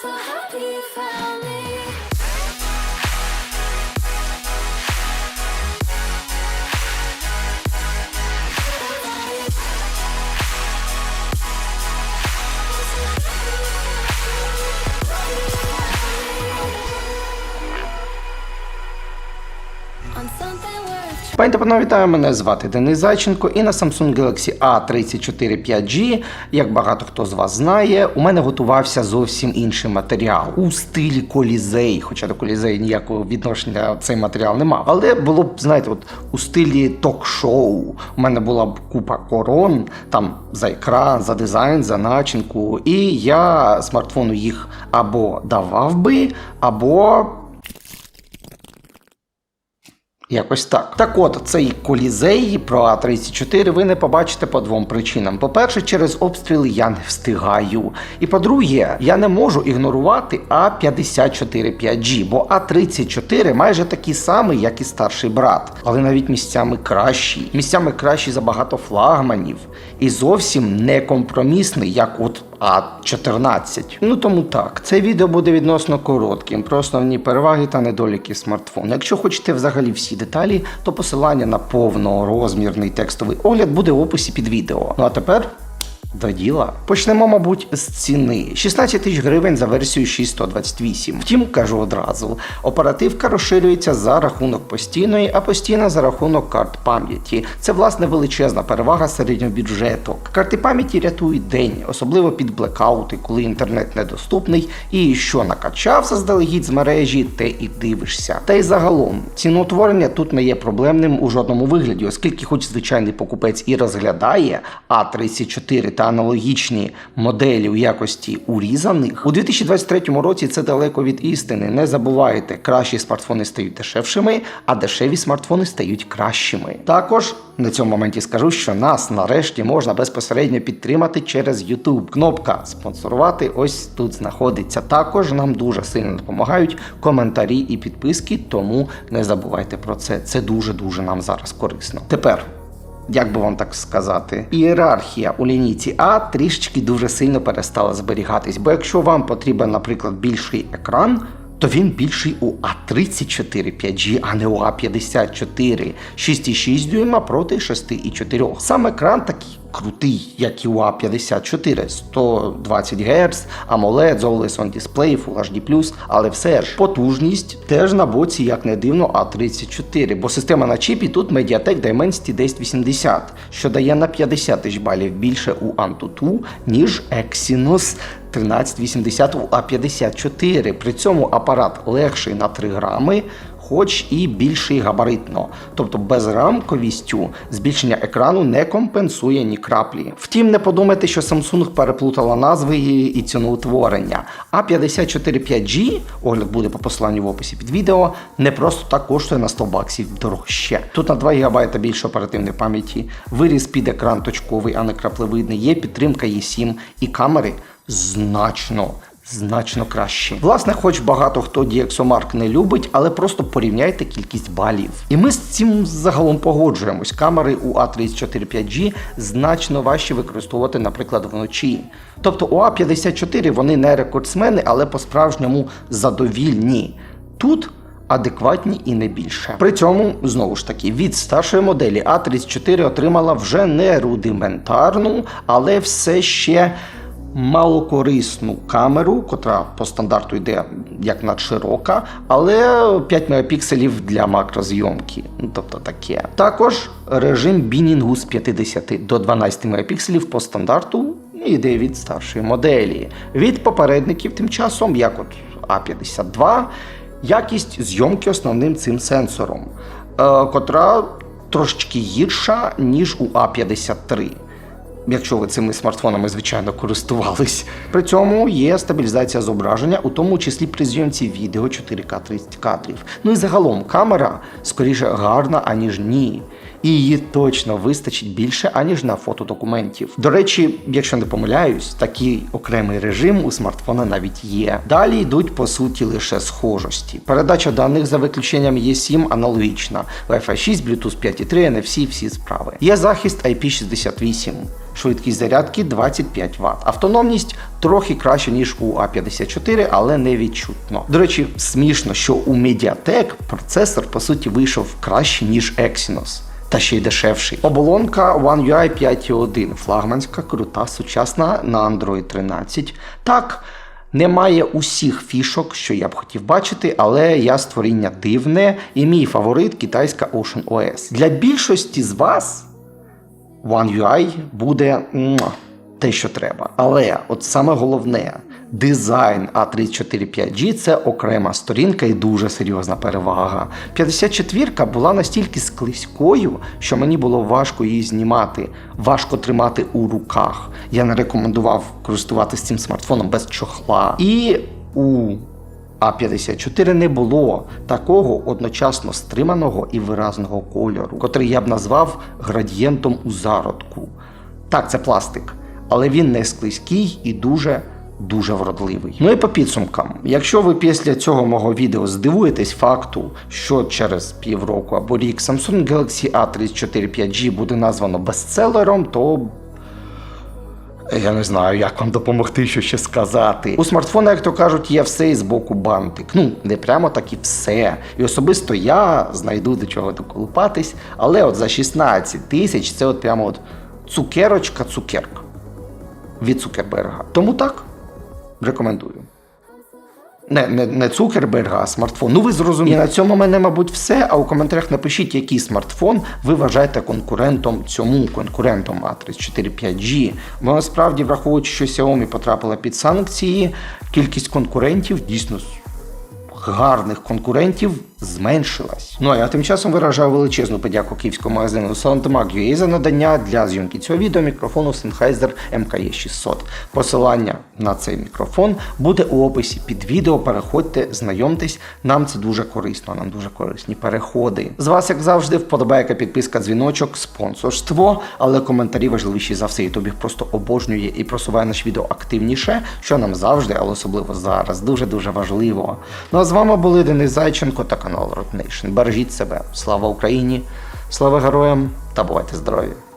so happy you found me. Пані та панове, вітаю, мене звати Денис Зайченко, і на Samsung Galaxy A34 5G, як багато хто з вас знає, у мене готувався зовсім інший матеріал у стилі колізей. Хоча до колізеї ніякого відношення цей матеріал не мав. Але було б, знаєте, от у стилі ток-шоу. У мене була б купа корон там за екран, за дизайн, за начинку. І я смартфону їх або давав би, або Якось так. Так от, цей колізей про А34 ви не побачите по двом причинам. По-перше, через обстріли я не встигаю. І по-друге, я не можу ігнорувати А54 5G, бо А34 майже такий самий, як і старший брат, але навіть місцями кращий. Місцями кращий за багато флагманів. І зовсім не компромісний, як от А14. Ну тому так, це відео буде відносно коротким, про основні переваги та недоліки смартфону. Якщо хочете взагалі всі деталі, то посилання на повнорозмірний текстовий огляд буде в описі під відео. Ну а тепер. До діла. Почнемо, мабуть, з ціни. 16 тисяч гривень за версію 6128. Втім, кажу одразу, оперативка розширюється за рахунок постійної, а постійна за рахунок карт пам'яті. Це власне величезна перевага середньобюджеток. Карти пам'яті рятують день, особливо під блекаути, коли інтернет недоступний, і що накачав заздалегідь з мережі, те і дивишся. Та й загалом ціноутворення тут не є проблемним у жодному вигляді, оскільки, хоч звичайний покупець і розглядає А34 та аналогічні моделі у якості урізаних, у 2023 році це далеко від істини. Не забувайте, кращі смартфони стають дешевшими, а дешеві смартфони стають кращими. Також на цьому моменті скажу, що нас нарешті можна безпосередньо підтримати через YouTube. Кнопка спонсорувати ось тут знаходиться. Також нам дуже сильно допомагають коментарі і підписки, тому не забувайте про це. Це дуже дуже нам зараз корисно. Тепер. Як би вам так сказати, ієрархія у лінійці А трішечки дуже сильно перестала зберігатись. Бо якщо вам потрібен, наприклад, більший екран, то він більший у А34 5G, а не у А54 6,6 дюйма проти 6,4. Сам екран такий крутий, як і у А54, 120 Гц, AMOLED, Always On Display, Full HD+, але все ж потужність теж на боці, як не дивно, А34, бо система на чіпі тут Mediatek Dimensity 1080, що дає на 50 тисяч балів більше у Antutu, ніж Exynos 1380 у А54. При цьому апарат легший на 3 грами, хоч і більший габаритно. Тобто безрамковістю збільшення екрану не компенсує ні краплі. Втім, не подумайте, що Samsung переплутала назви і ціноутворення. А54 5G, огляд буде по посиланню в описі під відео, не просто так коштує на 100 баксів дорожче. Тут на 2 ГБ більше оперативної пам'яті, виріс під екран точковий, а не краплевидний, є підтримка E7 і камери значно. Значно краще. Власне, хоч багато хто DxOMark не любить, але просто порівняйте кількість балів. І ми з цим загалом погоджуємось. Камери у A34 5G значно важче використовувати, наприклад, вночі. Тобто у A54 вони не рекордсмени, але по-справжньому задовільні. Тут адекватні і не більше. При цьому, знову ж таки, від старшої моделі A34 отримала вже не рудиментарну, але все ще малокорисну камеру, котра по стандарту йде як надширока, але 5 мегапікселів для макрозйомки. Ну, тобто таке. Також режим бінінгу з 50 до 12 мегапікселів по стандарту йде від старшої моделі. Від попередників тим часом, як от А52, якість зйомки основним цим сенсором, е, котра трошечки гірша, ніж у А53 якщо ви цими смартфонами, звичайно, користувались. При цьому є стабілізація зображення, у тому числі при зйомці відео 4К 30 кадрів. Ну і загалом камера скоріше гарна, аніж ні. І її точно вистачить більше, аніж на фото документів. До речі, якщо не помиляюсь, такий окремий режим у смартфона навіть є. Далі йдуть по суті лише схожості. Передача даних за виключенням є7 аналогічна. Wi-Fi 6, Bluetooth 5.3, NFC, всі справи. Є захист IP68. Швидкість зарядки 25 Вт. Автономність трохи краще, ніж у A54, але не відчутно. До речі, смішно, що у Mediatek процесор по суті вийшов краще, ніж Exynos. Та ще й дешевший. Оболонка One UI 5.1. Флагманська, крута, сучасна на Android 13. Так, немає усіх фішок, що я б хотів бачити, але я створіння дивне і мій фаворит китайська Ocean OS. Для більшості з вас One UI буде те, що треба. Але от саме головне, дизайн A345G це окрема сторінка і дуже серйозна перевага. 54-ка була настільки склизькою, що мені було важко її знімати, важко тримати у руках. Я не рекомендував користуватися цим смартфоном без чохла. І у а54 не було такого одночасно стриманого і виразного кольору, котрий я б назвав градієнтом у зародку. Так, це пластик, але він не склизький і дуже. Дуже вродливий. Ну і по підсумкам, якщо ви після цього мого відео здивуєтесь факту, що через півроку або рік Samsung Galaxy A34 5G буде названо бестселером, то я не знаю, як вам допомогти, що ще сказати. У смартфона, як то кажуть, є все і з боку бантик. Ну, не прямо так і все. І особисто я знайду до чого доколупатись, але от за 16 тисяч це от прямо от цукерочка-цукерка від Цукерберга. Тому так, рекомендую. Не, не, не Цукерберга, а смартфон. Ну ви зрозуміли. І на цьому мене, мабуть, все. А у коментарях напишіть, який смартфон ви вважаєте конкурентом цьому конкурентом A34 5G. Бо насправді, враховуючи, що Xiaomi потрапила під санкції, кількість конкурентів дійсно гарних конкурентів зменшилась. Ну а я тим часом виражаю величезну подяку київському магазину Soundmag.ua за надання для зйомки цього відео мікрофону Sennheiser MKE 600. Посилання на цей мікрофон буде у описі під відео. Переходьте, знайомтесь. Нам це дуже корисно, нам дуже корисні переходи. З вас, як завжди, вподобайка, підписка, дзвіночок, спонсорство, але коментарі важливіші за все. Ютуб просто обожнює і просуває наш відео активніше, що нам завжди, але особливо зараз, дуже дуже важливо. Ну а з вами були Денис Зайченко та канал Road Nation. Бережіть себе. Слава Україні, слава героям та бувайте здорові!